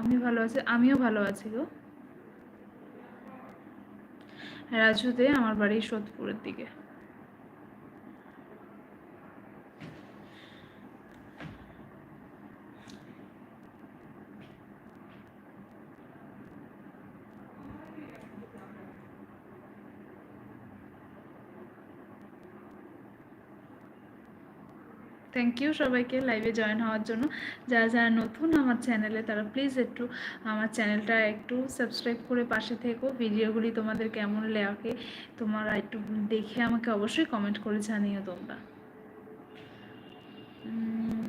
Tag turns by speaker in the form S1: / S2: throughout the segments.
S1: আমি ভালো আছি আমিও ভালো আছি গো। রাজুতে আমার বাড়ি সোদপুরের দিকে। থ্যাংক ইউ সবাইকে লাইভে জয়েন হওয়ার জন্য। যারা যারা নতুন আমার চ্যানেলে তারা প্লিজ একটু আমার চ্যানেলটা একটু সাবস্ক্রাইব করে পাশে থেকো। ভিডিওগুলি তোমাদের কেমন লাগে, তোমরা একটু দেখে আমাকে অবশ্যই কমেন্ট করে জানিও তোমরা।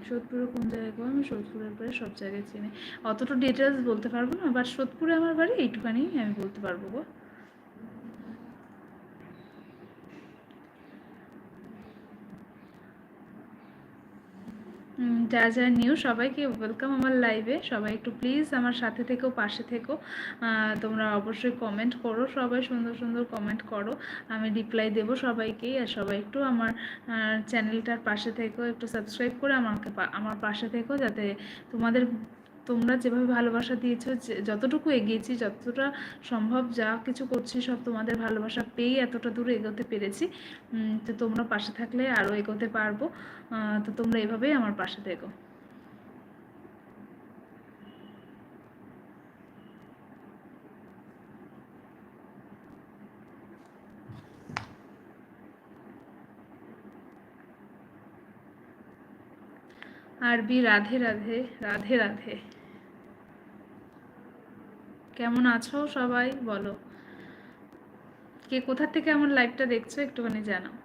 S1: সোদপুরে কোন জায়গায় গো? আমি সোদপুরের পরে সব জায়গায় চিনি। অতটা ডিটেলস বলতে পারব না বাট সোদপুরে আমার বাড়ি এইটুখানি আমি বলতে পারব গো। যারা যা নিউ, সবাইকে ওয়েলকাম আমার লাইভে সবাই একটু প্লিজ আমার সাথে থেকেও পাশে থেকো। তোমরা অবশ্যই কমেন্ট করো, সবাই সুন্দর সুন্দর কমেন্ট করো। আমি রিপ্লাই দেবো সবাইকেই। আর সবাই একটু আমার চ্যানেলটার পাশে থেকেও একটু সাবস্ক্রাইব করে আমাকে আমার পাশে থেকো, যাতে তোমাদের তোমরা যেভাবে ভালোবাসা দিয়েছ যতটুকু এগিয়েছি, যতটা সম্ভব যা কিছু করছি, সব তোমাদের ভালোবাসা পেয়েই এতটা দূরে এগোতে পেরেছি। তো তোমরা পাশে থাকলে আরও এগোতে পারব। তো তোমরা এভাবেই আমার পাশে থেকো। আরবি রাধে রাধে রাধে রাধে। কেমন আছো সবাই? বলো। কে কোথা থেকে আমার লাইভটা দেখছ একটুখানি জানাও।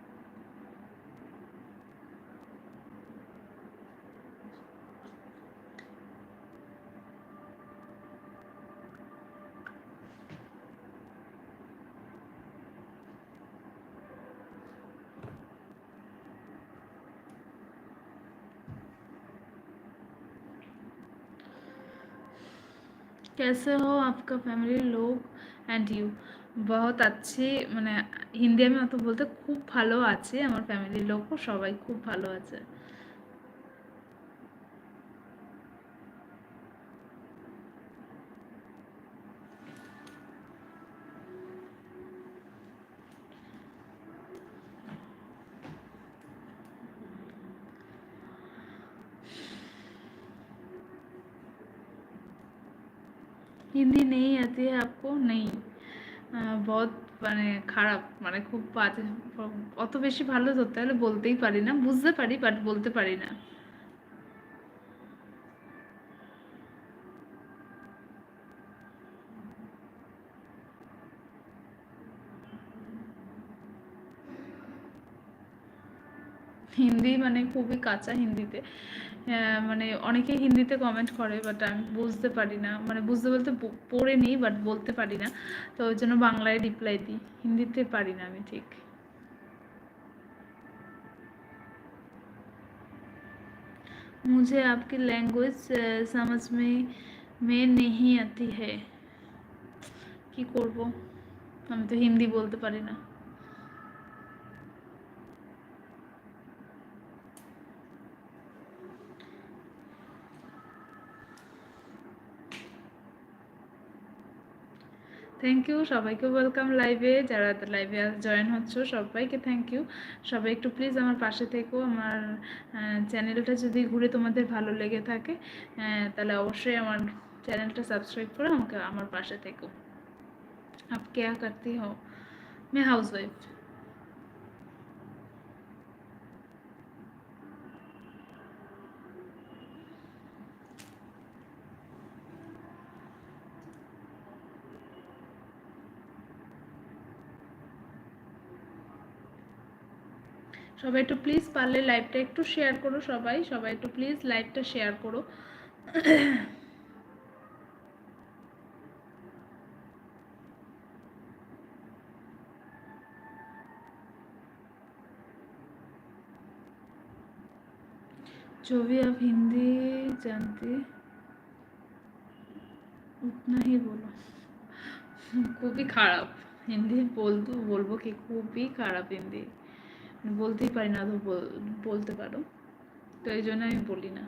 S1: कैसे हो आपका फैमिली लोग एंड यू बहुत अच्छे মানে হিন্দি আমি অত বলতে খুব ভালো আছে আমার ফ্যামিলির লোকও সবাই খুব ভালো আছে হিন্দি নেই আতি আপকো নেই। বহুত মানে খারাপ মানে খুব বাজে, অত বেশি ভালো ধরতে হলে বলতেই পারি না, বুঝতে পারি বাট বলতে পারি না। হিন্দি মানে খুবই কাঁচা হিন্দিতে মানে অনেকে হিন্দিতে কমেন্ট করে বাট আমি বুঝতে পারি না মানে বুঝতে বলতে পড়ে নিই বাট বলতে পারি না তো ওই জন্য বাংলায় রিপ্লাই দিই হিন্দিতে পারি না আমি ঠিক मुझे आपकी लैंग्वेज समझ में में नहीं आती है কি করব আমি তো হিন্দি বলতে পারি না থ্যাংক ইউ সবাইকে ওয়েলকাম লাইভে যারা লাইভে জয়েন হচ্ছ, সবাইকে থ্যাংক ইউ সবাই একটু প্লিজ আমার পাশে থেকো। আমার চ্যানেলটা যদি ঘুরে তোমাদের ভালো লেগে থাকে তাহলে অবশ্যই আমার চ্যানেলটা সাবস্ক্রাইব করে আমাকে, আমার পাশে থেকো। আপ কেয়া করতে হো মে হাউস ওয়াইফ সবাই একটু প্লিজ পারলে লাইভটা একটু শেয়ার করো সবাই সবাই একটু প্লিজ লাইভটা শেয়ার করো जो भी आप हिंदी जानते उतना ही बोलो খুবই খারাপ হিন্দি বলতো বলবো কি খুবই খারাপ হিন্দি বলতেই পারি না বলতে পারো। তো এই জন্য আমি বলি না।